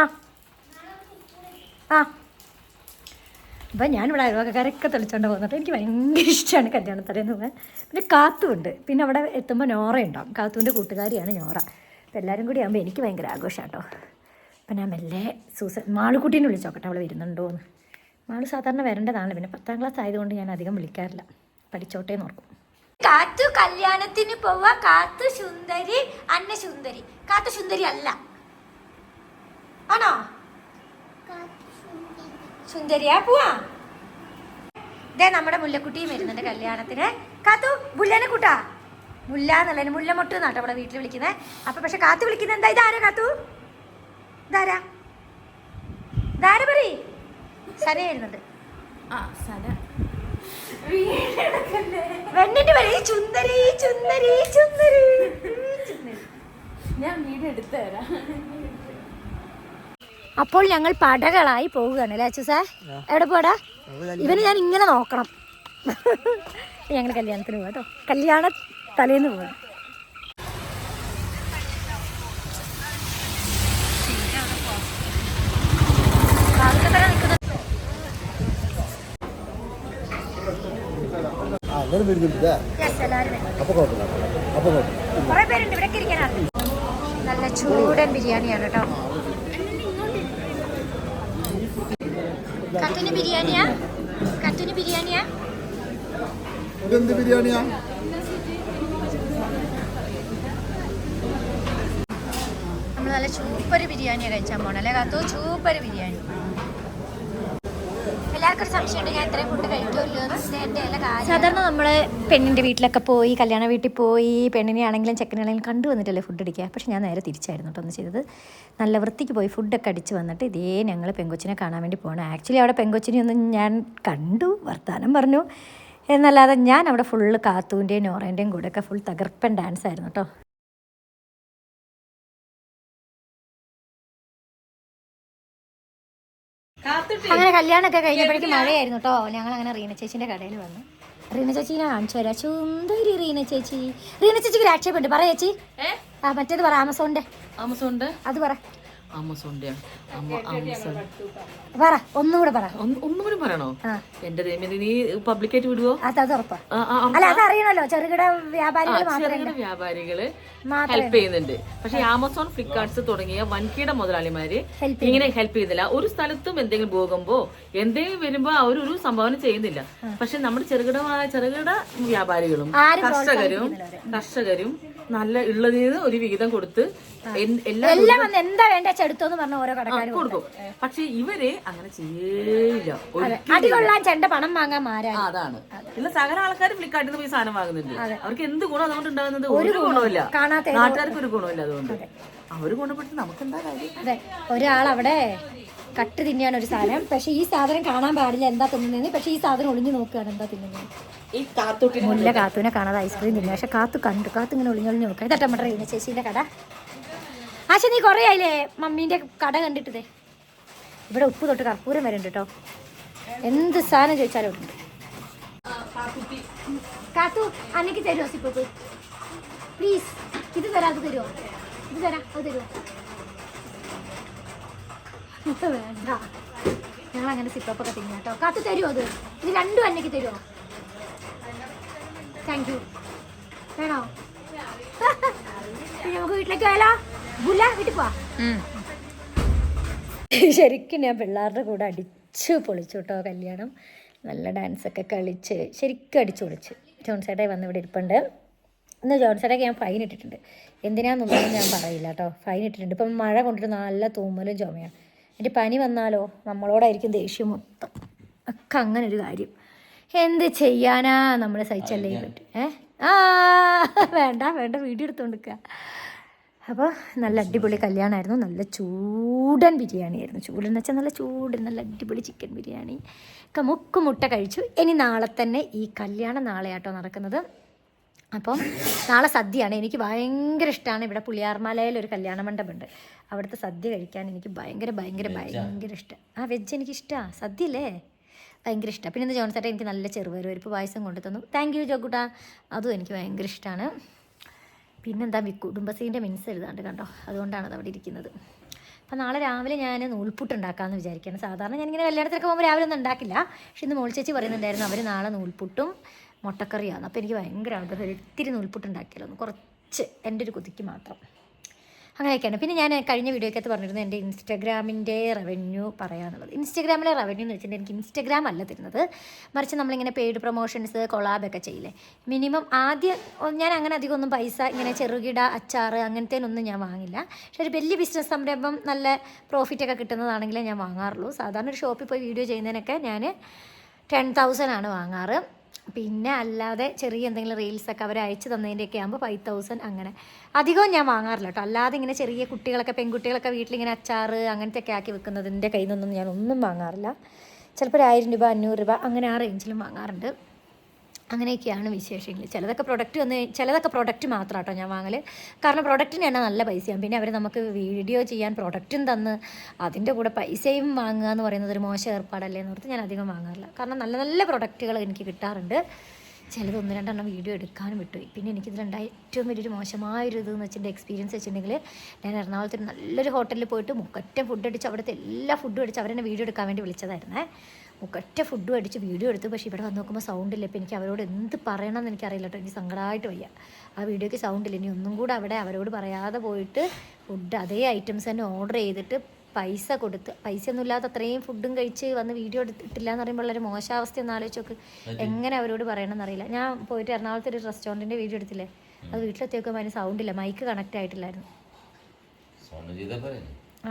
ആ. അപ്പം ഞാനിവിടെ അയൽവക്കാരൊക്കെ തെളിച്ചോണ്ട് പോകുന്നുണ്ട് എനിക്ക് ഭയങ്കര ഇഷ്ടമാണ് കല്യാണത്തലേന്ന് പോകാൻ. പിന്നെ കാത്തുണ്ട് പിന്നെ അവിടെ എത്തുമ്പോൾ നോറ ഉണ്ടാവും കാത്തുവിന്റെ കൂട്ടുകാരിയാണ് നോറ. അപ്പം എല്ലാവരും കൂടി ആകുമ്പോൾ എനിക്ക് ഭയങ്കര ആഘോഷമാണ് കേട്ടോ അപ്പം ഞാൻ മെല്ലെ സൂസൻ മാളുക്കുട്ടീനെ വിളിച്ചോക്കട്ടെ അവൾ വരുന്നുണ്ടോ എന്ന് മാൾ സാധാരണ വരേണ്ടതാണ്. പിന്നെ പത്താം ക്ലാസ് ആയതുകൊണ്ട് ഞാൻ അധികം വിളിക്കാറില്ല. പഠിച്ചോട്ടേ നോക്കും കാത്തു കല്യാണത്തിന് പോവാ. കാത്തു സുന്ദരി അന്ന സുന്ദരി കാത്തു സുന്ദരി അല്ല. ആണോ? സുന്ദരിയാ പോവാ. ഇതേ നമ്മുടെ മുല്ലക്കുട്ടിയും വരുന്നുണ്ട് കല്യാണത്തിന്. കാത്തു മുല്ലനെ കൂട്ടാ. മുല്ല എന്നുള്ളതിന് മുല്ലമൊട്ട് എന്നാട്ടോ ഇവിടെ വീട്ടിൽ വിളിക്കുന്നത് അപ്പൊ പക്ഷെ കാത്തു വിളിക്കുന്നത് എന്താ? ഇതാരാ കാത്തു? ഇതാരാ? ഇതാരാ പറയ്? സന വരുന്നുണ്ട്. വെണ്ണിന്റെ പേര് ചുന്ദരി ചുന്ദരി ചുന്ദരി. ഞാൻ വീട് എടുത്തു തരാം. അപ്പോൾ ഞങ്ങൾ പടകളായി പോവുകയാണ് അല്ലേ അച്ഛ സാർ? എവിടെ പോടാ? ഇവന് ഞാൻ ഇങ്ങനെ നോക്കണം. ഞങ്ങൾ കല്യാണത്തിന് പോകാം കേട്ടോ കല്യാണ തലേന്ന് പോകാം വരുന്നുണ്ട് കുഴപ്പമില്ല. കുഴപ്പമില്ല. നല്ല ചൂടൻ ബിരിയാണിയാണ് കേട്ടോ കത്തുന് ബിരിയാണിയാ? കത്തുന് ബിരിയാണിയാ? ഇതെന്ത് ബിരിയാണിയാ? നമ്മൾ നല്ല സൂപ്പർ ബിരിയാണിയാണ് കഴിച്ചാൽ പോണല്ലേ അല്ലേ കാത്തു? സൂപ്പർ ബിരിയാണി എല്ലാവർക്കും ഒരു സംശയമുണ്ട് ഞാൻ ഇത്രയും ഫുഡ് കഴിക്കുമല്ലോ സാധാരണ നമ്മൾ പെണ്ണിന്റെ വീട്ടിലൊക്കെ പോയി കല്യാണ വീട്ടിൽ പോയി പെണ്ണിനെ ആണെങ്കിലും ചെക്കനെ ആണെങ്കിലും കണ്ടു വന്നിട്ടല്ലേ ഫുഡ് അടിക്കുക. പക്ഷെ ഞാൻ നേരെ തിരിച്ചായിരുന്നു കേട്ടോ ഒന്ന് ചെയ്തത്. നല്ല വൃത്തിക്ക് പോയി ഫുഡൊക്കെ അടിച്ച് വന്നിട്ട് ഇതേ ഞങ്ങൾ പെങ്കൊച്ചിനെ കാണാൻ വേണ്ടി പോകണം ആക്ച്വലി അവിടെ പെങ്കൊച്ചിനെ ഒന്നും ഞാൻ കണ്ടു വർത്താനം പറഞ്ഞു. എന്നല്ലാതെ ഞാൻ അവിടെ ഫുള്ള് കാത്തൂന്റെയും നോറേന്റെയും കൂടെയൊക്കെ ഫുൾ തകർപ്പൻ ഡാൻസ് ആയിരുന്നു കേട്ടോ. അങ്ങനെ കല്യാണമൊക്കെ കഴിഞ്ഞപ്പോഴേക്കും മഴയായിരുന്നു കേട്ടോ ഞങ്ങൾ അങ്ങനെ റീന ചേച്ചിന്റെ കടയിൽ വന്നു. റീന ചേച്ചിനെ കാണിച്ചു തരാം. സുന്ദരി റീന ചേച്ചി. റീന ചേച്ചിക്ക് ഒരു ആക്ഷേപമുണ്ട്. പറ ചേച്ചി. ആ മറ്റേത് പറ ആമസോണിന്റെ. ആമസോണിന്റെ? അത് പറ. ആമസോണിന്റെ പറ ഒന്നുകൂടെ പറ. ഒന്നും പറയണോ? എന്റെ ദൈവം നീ പബ്ലിക്കായിട്ട് വിടുവോ? അത് അത് ഉറപ്പാ. അല്ല അത് അറിയണല്ലോ ചെറുകിട വ്യാപാരികൾ മാത്രമേ ചെറുകിട വ്യാപാരികൾ ഹെൽപ്പ് ചെയ്യുന്നുണ്ട്. പക്ഷെ ആമസോൺ ഫ്ലിപ്കാർട്ട്സ് തുടങ്ങിയ വൻകിട മുതലാളിമാര് ഇങ്ങനെ ഹെൽപ്പ് ചെയ്യുന്നില്ല. ഒരു സ്ഥലത്തും എന്തെങ്കിലും പോകുമ്പോ എന്തെങ്കിലും വരുമ്പോ അവരൊരു സംഭാവന ചെയ്യുന്നില്ല. പക്ഷെ നമ്മുടെ ചെറുകിട ചെറുകിട വ്യാപാരികളും കർഷകരും കർഷകരും നല്ല ഉള്ളതിൽ നിന്ന് ഒരു വിഹിതം കൊടുത്ത് എല്ലാം എന്താ വേണ്ട ചെടുത്തോന്ന് പറഞ്ഞ ഓരോ കടക്കാരും കൊടുക്കും. പക്ഷെ ഇവർ അങ്ങനെ ചെയ്യില്ല. അടി കൊള്ളാൻ ചെണ്ട പണം വാങ്ങാൻ മാരാ ആ, അതാണ് ഇല്ല സകല ആൾക്കാർ ഫ്ലിപ്കാർട്ടിൽ നിന്ന് പോയി സാധനം വാങ്ങുന്നുണ്ട്. അവർക്ക് എന്ത് ഗുണം അതുകൊണ്ട് ഉണ്ടാകുന്നത്? ഒരു ഗുണമില്ല കാണാത്ത നാട്ടുകാർക്ക് ഒരു ഗുണമില്ല അതുകൊണ്ട്. അവർ ഗുണപ്പെട്ട് നമുക്ക് എന്താ കാര്യം? അതെ. ഒരാളവിടെ കട്ട് തിന്നാണ് ഒരു സാധനം. പക്ഷെ ഈ സാധനം കാണാൻ പാടില്ല. എന്താ തിന്നുന്നതെന്ന്. പക്ഷെ ഈ സാധനം ഒളിഞ്ഞു നോക്കുകയാണ് എന്താ തിന്നുന്നത് ഈ കാത്തോട്ടി മുല്ല കാത്തുവിനെ കാണാതെ ഐസ്ക്രീം തിന്നു. പക്ഷെ കാത്തു കണ്ടു. കാത്തു ഇങ്ങനെ ഒളിഞ്ഞൊളിഞ്ഞു നോക്കുക. ഇതട്ടെ നമ്മുടെ ചേച്ചിന്റെ ചേച്ചീന്റെ കട. ആശ നീ കുറേ ആയില്ലേ? മമ്മീന്റെ കട കണ്ടിട്ടതേ ഇവിടെ ഉപ്പ് തൊട്ട് കർപ്പൂരം വരെ ഉണ്ട് കേട്ടോ എന്ത് സാധനം ചോദിച്ചാലും ഉണ്ട്. കാത്തു അന്നക്ക് തരുമോ സിപ്പ് പ്ലീസ് ഇത് തരാം അത് തരുമോ ഇത് തരാം അത് തരുമോ ഇത് വേണ്ട. ഞങ്ങൾ അങ്ങനെ സിപ്പൊക്കെ തിന്നാ കേട്ടോ കാത്തു തരുമോ അത്? ഇത് രണ്ടും അന്നക്ക് തരുമോ താങ്ക് യു വേണോ? നമുക്ക് വീട്ടിലേക്ക് പോയാലോ? ശരിക്കും ഞാൻ പിള്ളേരുടെ കൂടെ അടിച്ച് പൊളിച്ചു കേട്ടോ കല്യാണം. നല്ല ഡാൻസൊക്കെ കളിച്ച് ശരിക്കും അടിച്ചു പൊളിച്ച്. ജോൺസേട്ടായി വന്ന് ഇവിടെ ഇരിപ്പുണ്ട്. ഇന്ന് ജോൺസേട്ടയ്ക്ക് ഞാൻ ഫൈൻ ഇട്ടിട്ടുണ്ട്. എന്തിനാണെന്നൊന്നും ഞാൻ പറയില്ല കേട്ടോ ഫൈൻ ഇട്ടിട്ടുണ്ട്. ഇപ്പം മഴ കൊണ്ടിട്ട് നല്ല തൂമ്മലും ചുമയാണ്. എന്റെ പനി വന്നാലോ? നമ്മളോടായിരിക്കും ദേഷ്യം മൊത്തം. ഒക്കെ അങ്ങനെ ഒരു കാര്യം. എന്ത് ചെയ്യാനാ നമ്മൾ സഹിച്ചല്ലേ? പറ്റും ഏ? ആ വേണ്ട വേണ്ട. വീഡിയോ എടുത്തുകൊണ്ടിരിക്കുക അപ്പോൾ നല്ല അടിപൊളി കല്യാണമായിരുന്നു നല്ല ചൂടൻ ബിരിയാണി ആയിരുന്നു ചൂടൻ എന്ന് വെച്ചാൽ നല്ല ചൂട് നല്ല അടിപൊളി ചിക്കൻ ബിരിയാണി. മുക്ക് മുട്ട കഴിച്ചു. ഇനി നാളെ തന്നെ ഈ കല്യാണം നാളെയാട്ടോ നടക്കുന്നത്. അപ്പം നാളെ സദ്യയാണ്. എനിക്ക് ഭയങ്കര ഇഷ്ടമാണ് ഇവിടെ പുളിയാർമലയിൽ ഒരു കല്യാണ മണ്ഡപമുണ്ട്. അവിടുത്തെ സദ്യ കഴിക്കാൻ എനിക്ക് ഭയങ്കര ഭയങ്കര ഭയങ്കര ഇഷ്ടം. ആ വെജ് എനിക്ക് ഇഷ്ടമാണ് സദ്യ അല്ലേ ഭയങ്കര ഇഷ്ടമാണ് പിന്നെ ഇന്ന് ജോൺസേട്ടൻ എനിക്ക് നല്ല ചെറുപയർ പരിപ്പ് പായസം കൊണ്ടു തന്നു താങ്ക് യു ജോക്കുട്ട. അതും എനിക്ക് ഭയങ്കര ഇഷ്ടമാണ് പിന്നെന്താ കുടുംബശ്രീന്റെ മിൻസ് എഴുതാണ്ട് കണ്ടോ? അതുകൊണ്ടാണ് അത് അവിടെ ഇരിക്കുന്നത്. അപ്പം നാളെ രാവിലെ ഞാൻ നൂൽപുട്ട് ഉണ്ടാക്കാമെന്ന് വിചാരിക്കുകയാണ്. സാധാരണ ഞാനിങ്ങനെ കല്യാണത്തിനൊക്കെ പോകുമ്പോൾ രാവിലെ ഒന്നും ഉണ്ടാക്കില്ല. പക്ഷെ ഇന്ന് മോൾ ചേച്ചി പറയുന്നുണ്ടായിരുന്നു അവർ നാളെ നൂൽപുട്ടും മുട്ടക്കറിയാണ് അപ്പോൾ എനിക്ക് ഭയങ്കര ആഗ്രഹം. ഒത്തിരി നൂൽപുട്ട് ഉണ്ടാക്കിയാലോ കുറച്ച് എന്റെ ഒരു കുതിക്ക് മാത്രം. അങ്ങനെയൊക്കെയാണ്. പിന്നെ ഞാൻ കഴിഞ്ഞ വീഡിയോക്കകത്ത് പറഞ്ഞിരുന്നത് എന്റെ ഇൻസ്റ്റഗ്രാമിന്റെ റവന്യൂ പറയാനുള്ളത്. ഇൻസ്റ്റഗ്രാമിലെ റവന്യൂ എന്ന് വെച്ചിട്ടുണ്ടെങ്കിൽ എനിക്ക് ഇൻസ്റ്റഗ്രാം അല്ല തരുന്നത്. മറിച്ച് നമ്മളിങ്ങനെ പെയ്ഡ് പ്രൊമോഷൻസ് കൊളാബൊക്കെ ചെയ്യില്ലേ. മിനിമം ആദ്യം ഞാൻ അങ്ങനെ അധികം ഒന്നും പൈസ ഇങ്ങനെ ചെറുകിട അച്ചാറ് അങ്ങനത്തേനൊന്നും ഞാൻ വാങ്ങില്ല. പക്ഷേ ഒരു വലിയ ബിസിനസ് സംരംഭം നല്ല പ്രോഫിറ്റൊക്കെ കിട്ടുന്നതാണെങ്കിലേ ഞാൻ വാങ്ങാറുള്ളൂ. സാധാരണ ഒരു ഷോപ്പിൽ പോയി വീഡിയോ ചെയ്യുന്നതിനൊക്കെ ഞാൻ ടെൻ തൗസൻഡ് ആണ് വാങ്ങാറ്. പിന്നെ അല്ലാതെ ചെറിയ എന്തെങ്കിലും റീൽസൊക്കെ അവർ അയച്ചു തന്നതിന്റെയൊക്കെ ആകുമ്പോൾ ഫൈവ് തൗസൻഡ് അങ്ങനെ. അധികവും ഞാൻ വാങ്ങാറില്ല കേട്ടോ അല്ലാതെ ഇങ്ങനെ ചെറിയ കുട്ടികളൊക്കെ പെൺകുട്ടികളൊക്കെ വീട്ടിലിങ്ങനെ അച്ചാറ് അങ്ങനത്തെയൊക്കെ ആക്കി വെക്കുന്നതിന്റെ കയ്യിൽ നിന്നൊന്നും ഞാൻ ഒന്നും വാങ്ങാറില്ല. ചിലപ്പോൾ ഒരു ആയിരം രൂപ അഞ്ഞൂറ് രൂപ അങ്ങനെ ആ റേഞ്ചിലും വാങ്ങാറുണ്ട്. അങ്ങനെയൊക്കെയാണ് വിശേഷങ്ങൾ. ചിലതൊക്കെ പ്രൊഡക്റ്റ് വന്ന് ചിലതൊക്കെ പ്രൊഡക്റ്റ് മാത്രം കേട്ടോ ഞാൻ വാങ്ങൽ കാരണം പ്രൊഡക്റ്റിന് തന്നെ നല്ല പൈസയാണ് പിന്നെ അവർ നമുക്ക് വീഡിയോ ചെയ്യാൻ പ്രൊഡക്റ്റും തന്ന് അതിന്റെ കൂടെ പൈസയും വാങ്ങുക എന്ന് പറയുന്നത് ഒരു മോശം ഏർപ്പാടല്ലേ എന്ന് ഓർത്ത് ഞാൻ അധികം വാങ്ങാറില്ല. കാരണം നല്ല നല്ല പ്രൊഡക്റ്റുകൾ എനിക്ക് കിട്ടാറുണ്ട്. ചിലത് ഒന്ന് രണ്ടെണ്ണം വീഡിയോ എടുക്കാനും വിട്ടുപോയി. പിന്നെ എനിക്കിതിലുണ്ടായ ഏറ്റവും വലിയൊരു മോശമായൊരു ഇതെന്ന് വെച്ചിട്ട് എക്സ്പീരിയൻസ് വെച്ചിട്ടുണ്ടെങ്കിൽ ഞാൻ എറണാകുളത്ത് ഒരു നല്ലൊരു ഹോട്ടലിൽ പോയിട്ട് മുക്കറ്റം ഫുഡ് അടിച്ച് അവിടുത്തെ എല്ലാ ഫുഡും അടിച്ച് അവരെന്നെ വീഡിയോ എടുക്കാൻ വേണ്ടി വിളിച്ചതായിരുന്നേ. മുക്കറ്റ ഫുഡും അടിച്ച് വീഡിയോ എടുത്തു പക്ഷേ ഇവിടെ വന്ന് നോക്കുമ്പോൾ സൗണ്ട് ഇല്ല. ഇപ്പോൾ എനിക്ക് അവരോട് എന്ത് പറയണമെന്ന് എനിക്കറിയില്ല കേട്ടോ. എനിക്ക് സങ്കടമായിട്ട് വയ്യ. ആ വീഡിയോയ്ക്ക് സൗണ്ട് ഇല്ല. ഇനി ഒന്നും കൂടെ അവിടെ അവരോട് പറയാതെ പോയിട്ട് ഫുഡ് അതേ ഐറ്റംസ് തന്നെ ഓർഡർ ചെയ്തിട്ട് പൈസ കൊടുത്ത് പൈസ ഒന്നും ഇല്ലാത്ത അത്രയും ഫുഡും കഴിച്ച് വന്ന് വീഡിയോ എടുത്തിട്ടില്ല എന്ന് പറയുമ്പോൾ വളരെ മോശാവസ്ഥ ഒന്ന് ആലോചിച്ച് നോക്ക്. എങ്ങനെ അവരോട് പറയണമെന്ന് അറിയില്ല. ഞാൻ പോയിട്ട് എറണാകുളത്ത് ഒരു റെസ്റ്റോറന്റിന്റെ വീഡിയോ എടുത്തില്ലേ? അത് വീട്ടിലെത്തിയൊക്കെ അതിന് സൗണ്ട് ഇല്ല. മൈക്ക് കണക്റ്റ് ആയിട്ടില്ലായിരുന്നു.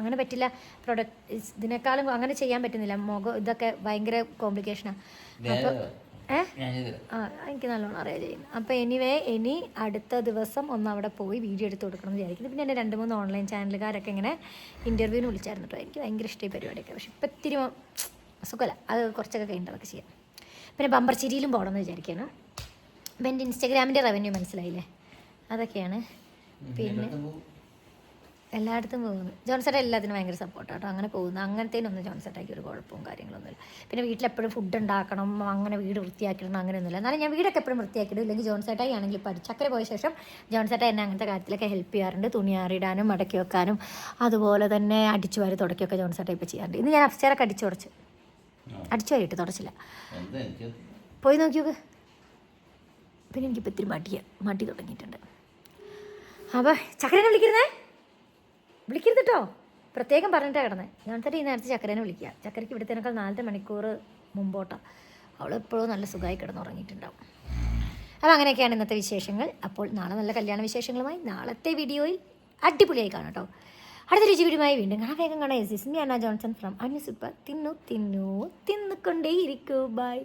അങ്ങനെ പറ്റില്ല. പ്രൊഡക്റ്റ് ഇതിനേക്കാളും അങ്ങനെ ചെയ്യാൻ പറ്റുന്നില്ല. മുഖം ഇതൊക്കെ ഭയങ്കര കോംപ്ലിക്കേഷനാണ് അപ്പോൾ ചെയ്തില്ല ആ എനിക്ക് നല്ലോണം അറിയാം ചെയ്യുന്നു അപ്പോൾ എനിവേ ഇനി അടുത്ത ദിവസം ഒന്ന് അവിടെ പോയി വീഡിയോ എടുത്ത് കൊടുക്കണം എന്ന് വിചാരിക്കുന്നു. പിന്നെ എന്റെ രണ്ട് മൂന്ന് ഓൺലൈൻ ചാനലുകാരൊക്കെ ഇങ്ങനെ ഇന്റർവ്യൂവിന് വിളിച്ചായിരുന്നു കേട്ടോ എനിക്ക് ഭയങ്കര ഇഷ്ടമായി പരിപാടിയൊക്കെ. പക്ഷെ ഇപ്പം ഇത്തിരി സുഖമല്ല. അത് കുറച്ചൊക്കെ കഴിഞ്ഞിട്ട് അതൊക്കെ ചെയ്യാം. പിന്നെ ബമ്പർ ചിരിയിലും പോകണമെന്ന് വിചാരിക്കുകയാണ്. അപ്പം എന്റെ ഇൻസ്റ്റാഗ്രാമിന്റെ റവന്യൂ മനസ്സിലായില്ലേ? അതൊക്കെയാണ്. പിന്നെ എല്ലായിടത്തും പോകുന്നു. ജോൺസേട്ട എല്ലാത്തിനും ഭയങ്കര സപ്പോർട്ട് കേട്ടോ അങ്ങനെ പോകുന്നു. അങ്ങനത്തേനൊന്നും ജോൺസേട്ടയ്ക്ക് ഒരു കുഴപ്പവും കാര്യങ്ങളൊന്നുമില്ല. പിന്നെ വീട്ടിലെപ്പോഴും ഫുഡ് ഉണ്ടാക്കണം അങ്ങനെ വീട് വൃത്തിയാക്കിയിടണം അങ്ങനെയൊന്നുമില്ല. എന്നാലും ഞാൻ വീടൊക്കെ എപ്പോഴും വൃത്തിയാക്കിയിടും ഇല്ലെങ്കിൽ ജോൺസേട്ടായി ആണെങ്കിൽ ഇപ്പോൾ ചക്കര പോയ ശേഷം ജോൺസേട്ട എന്നെ അങ്ങനത്തെ കാര്യത്തിലൊക്കെ ഹെൽപ്പ് ചെയ്യാറുണ്ട്. തുണി ആറിടാനും മടക്കി വെക്കാനും അതുപോലെ തന്നെ അടിച്ചു വാരി തുടക്കൊക്കെ ജോൺസേട്ട ഇപ്പോൾ ചെയ്യാറുണ്ട്. ഇന്ന് ഞാൻ അപ്സ്റ്റേറൊക്കെ അടിച്ചു തുടച്ച്. അടിച്ചു വാരിയിട്ട് തുടച്ചില്ല. പോയി നോക്കിയോക്ക് പിന്നെ എനിക്കിപ്പോൾ ഇത്തിരി മടിയ. മടി തുടങ്ങിയിട്ടുണ്ട്. അപ്പോൾ ചക്കരനെ വിളിക്കുന്നേ വിളിക്കരുത് കേട്ടോ പ്രത്യേകം പറഞ്ഞിട്ടാണ് കിടന്നത് ഞാൻ തന്നെ ഈ നേരത്തെ ചക്കരനെ വിളിക്കുക ചക്കരയ്ക്ക് ഇവിടുത്തേനേക്കാൾ നാലര മണിക്കൂർ മുമ്പോട്ടാണ് അവൾ എപ്പോഴും നല്ല സുഖമായി കിടന്നുറങ്ങിയിട്ടുണ്ടാവും. അപ്പോൾ അങ്ങനെയൊക്കെയാണ് ഇന്നത്തെ വിശേഷങ്ങൾ. അപ്പോൾ നാളെ നല്ല കല്യാണ വിശേഷങ്ങളുമായി നാളത്തെ വീഡിയോയിൽ അടിപൊളിയായി കാണാം കേട്ടോ അടുത്ത രുചി രുചിപിടിയുമായി വീണ്ടും കാണാൻ വേഗം കാണാം. This is me Anna Johnson from അന്യ സൂപ്പർ തിന്നു തിന്നു തിന്നുകൊണ്ടേയിരിക്കൂ. ബൈ